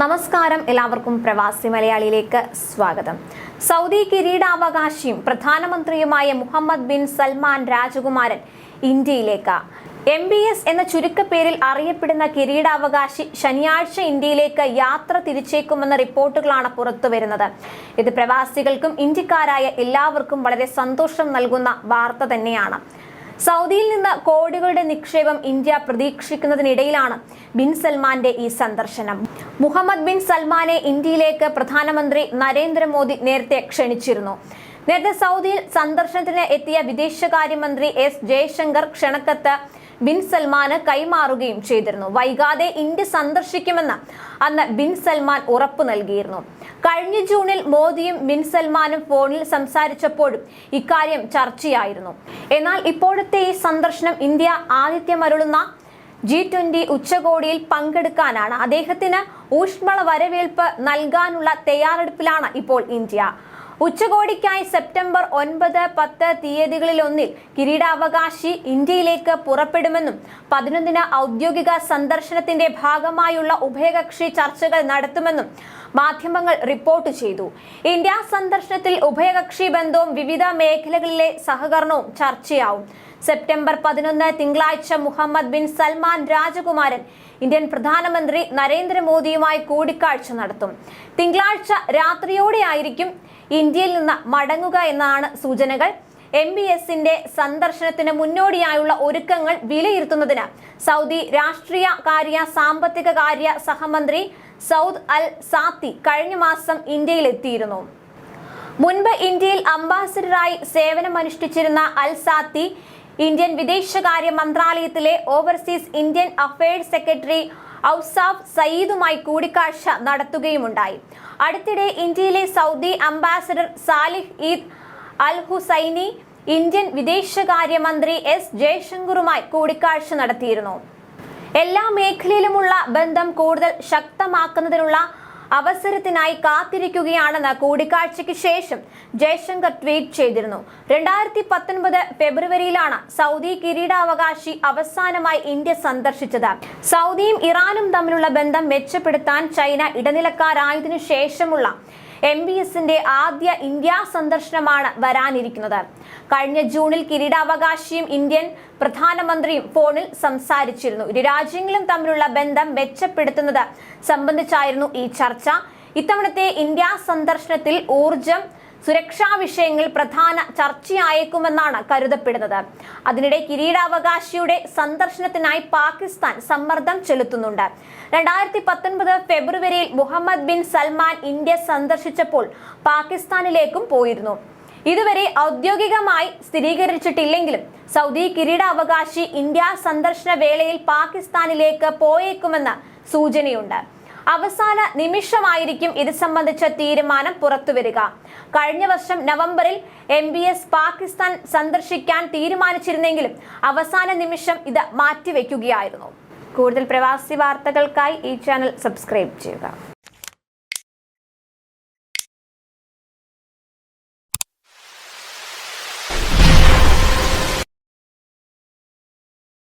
നമസ്കാരം. എല്ലാവർക്കും പ്രവാസി മലയാളിയിലേക്ക് സ്വാഗതം. സൗദി കിരീടാവകാശിയും പ്രധാനമന്ത്രിയുമായ മുഹമ്മദ് ബിൻ സൽമാൻ രാജകുമാരൻ ഇന്ത്യയിലേക്ക്. എം ബി എസ് എന്ന ചുരുക്കപ്പേരിൽ അറിയപ്പെടുന്ന കിരീടാവകാശി ശനിയാഴ്ച ഇന്ത്യയിലേക്ക് യാത്ര തിരിച്ചേക്കുമെന്ന റിപ്പോർട്ടുകളാണ് പുറത്തു വരുന്നത്. ഇത് പ്രവാസികൾക്കും ഇന്ത്യക്കാരായ എല്ലാവർക്കും വളരെ സന്തോഷം നൽകുന്ന വാർത്ത തന്നെയാണ്. സൗദിയിൽ നിന്ന് കോടികളുടെ നിക്ഷേപം ഇന്ത്യ പ്രതീക്ഷിക്കുന്നതിനിടയിലാണ് ബിൻ സൽമാന്റെ ഈ സന്ദർശനം. മുഹമ്മദ് ബിൻ സൽമാനെ ഇന്ത്യയിലേക്ക് പ്രധാനമന്ത്രി നരേന്ദ്രമോദി നേരത്തെ ക്ഷണിച്ചിരുന്നു. നേരത്തെ സൗദിയിൽ സന്ദർശനത്തിന് എത്തിയ വിദേശകാര്യമന്ത്രി എസ് ജയശങ്കർ ക്ഷണക്കത്ത് ബിൻ സൽമാന് കൈമാറുകയും ചെയ്തിരുന്നു. വൈകാതെ ഇന്ത്യ സന്ദർശിക്കുമെന്ന് അന്ന് ബിൻ സൽമാൻ ഉറപ്പു നൽകിയിരുന്നു. കഴിഞ്ഞ ജൂണിൽ മോദിയും ബിൻ സൽമാനും ഫോണിൽ സംസാരിച്ചപ്പോഴും ഇക്കാര്യം ചർച്ചയായിരുന്നു. എന്നാൽ ഇപ്പോഴത്തെ ഈ സന്ദർശനം ഇന്ത്യ ആതിഥ്യമരുളുന്ന ജി ട്വന്റി ഉച്ചകോടിയിൽ പങ്കെടുക്കാനാണ്. അദ്ദേഹത്തിന് ഊഷ്മള വരവേൽപ്പ് നൽകാനുള്ള തയ്യാറെടുപ്പിലാണ് ഇപ്പോൾ ഇന്ത്യ. ഉച്ചകോടിക്കായി സെപ്റ്റംബർ ഒൻപത് പത്ത് തീയതികളിലൊന്നിൽ കിരീടാവകാശി ഇന്ത്യയിലേക്ക് പുറപ്പെടുമെന്നും പതിനൊന്നിന് ഔദ്യോഗിക സന്ദർശനത്തിന്റെ ഭാഗമായുള്ള ഉഭയകക്ഷി ചർച്ചകൾ നടത്തുമെന്നും മാധ്യമങ്ങൾ റിപ്പോർട്ട് ചെയ്തു. ഇന്ത്യ സന്ദർശനത്തിൽ ഉഭയകക്ഷി ബന്ധവും വിവിധ മേഖലകളിലെ സഹകരണവും ചർച്ചയാവും. സെപ്റ്റംബർ പതിനൊന്ന് തിങ്കളാഴ്ച മുഹമ്മദ് ബിൻ സൽമാൻ രാജകുമാരൻ ഇന്ത്യൻ പ്രധാനമന്ത്രി നരേന്ദ്രമോദിയുമായി കൂടിക്കാഴ്ച നടത്തും. തിങ്കളാഴ്ച രാത്രിയോടെയായിരിക്കും ഇന്ത്യയിൽ നിന്ന് മടങ്ങുക എന്നാണ് സൂചനകൾ. എം ബി എസിന്റെ സന്ദർശനത്തിന് മുന്നോടിയായുള്ള ഒരുക്കങ്ങൾ വിലയിരുത്തുന്നതിന് സൗദി രാഷ്ട്രീയ കാര്യ സാമ്പത്തിക കാര്യ സഹമന്ത്രി സൗദ് അൽ സാത്തി കഴിഞ്ഞ മാസം ഇന്ത്യയിലെത്തിയിരുന്നു. മുൻപ് ഇന്ത്യയിൽ അംബാസിഡറായി സേവനമനുഷ്ഠിച്ചിരുന്ന അൽ സാത്തി ഇന്ത്യൻ വിദേശകാര്യ മന്ത്രാലയത്തിലെ overseas Indian affairs secretary Ausaf സയ്യിദുമായി കൂടിക്കാഴ്ച നടത്തുകയുമുണ്ടായി. അടുത്തിടെ ഇന്ത്യയിലെ Saudi ambassador Saleh Eid Al Hussaini Indian വിദേശകാര്യമന്ത്രി എസ് ജയശങ്കറുമായി കൂടിക്കാഴ്ച നടത്തിയിരുന്നു. എല്ലാ മേഖലയിലുമുള്ള ബന്ധം കൂടുതൽ ശക്തമാക്കുന്നതിനുള്ള അവസരത്തിനായി കാത്തിരിക്കുകയാണെന്ന് കൂടിക്കാഴ്ചയ്ക്ക് ശേഷം ജയശങ്കർ ട്വീറ്റ് ചെയ്തിരുന്നു. രണ്ടായിരത്തി പത്തൊൻപത് ഫെബ്രുവരിയിലാണ് സൗദി കിരീടാവകാശി അവസാനമായി ഇന്ത്യ സന്ദർശിച്ചത്. സൗദിയും ഇറാനും തമ്മിലുള്ള ബന്ധം മെച്ചപ്പെടുത്താൻ ചൈന ഇടനിലക്കാരായതിനു ശേഷമുള്ള എം ബി എസിന്റെ ആദ്യ ഇന്ത്യ സന്ദർശനമാണ് വരാനിരിക്കുന്നത്. കഴിഞ്ഞ ജൂണിൽ കിരീടാവകാശിയും ഇന്ത്യൻ പ്രധാനമന്ത്രിയും ഫോണിൽ സംസാരിച്ചിരുന്നു. ഇരു രാജ്യങ്ങളും തമ്മിലുള്ള ബന്ധം മെച്ചപ്പെടുത്തുന്നത് സംബന്ധിച്ചായിരുന്നു ഈ ചർച്ച. ഇത്തവണത്തെ ഇന്ത്യ സന്ദർശനത്തിൽ ഊർജം സുരക്ഷാ വിഷയങ്ങൾ പ്രധാന ചർച്ചയായേക്കുമെന്നാണ് കരുതപ്പെടുന്നത്. അതിനിടെ കിരീടാവകാശിയുടെ സന്ദർശനത്തിനായി പാകിസ്ഥാൻ സമ്മർദ്ദം ചെലുത്തുന്നുണ്ട്. രണ്ടായിരത്തി പത്തൊൻപത് ഫെബ്രുവരിയിൽ മുഹമ്മദ് ബിൻ സൽമാൻ ഇന്ത്യ സന്ദർശിച്ചപ്പോൾ പാകിസ്ഥാനിലേക്കും പോയിരുന്നു. ഇതുവരെ ഔദ്യോഗികമായി സ്ഥിരീകരിച്ചിട്ടില്ലെങ്കിലും സൗദി കിരീടാവകാശി ഇന്ത്യ സന്ദർശന വേളയിൽ പാകിസ്ഥാനിലേക്ക് പോയേക്കുമെന്ന് സൂചനയുണ്ട്. അവസാന നിമിഷമായിരിക്കും ഇത് സംബന്ധിച്ച തീരുമാനം പുറത്തുവരിക. കഴിഞ്ഞ വർഷം നവംബറിൽ എം ബി എസ് പാകിസ്ഥാൻ സന്ദർശിക്കാൻ തീരുമാനിച്ചിരുന്നെങ്കിലും അവസാന നിമിഷം ഇത് മാറ്റിവെക്കുകയായിരുന്നു. കൂടുതൽ പ്രവാസി വാർത്തകൾക്കായി ഈ ചാനൽ സബ്സ്ക്രൈബ് ചെയ്യുക.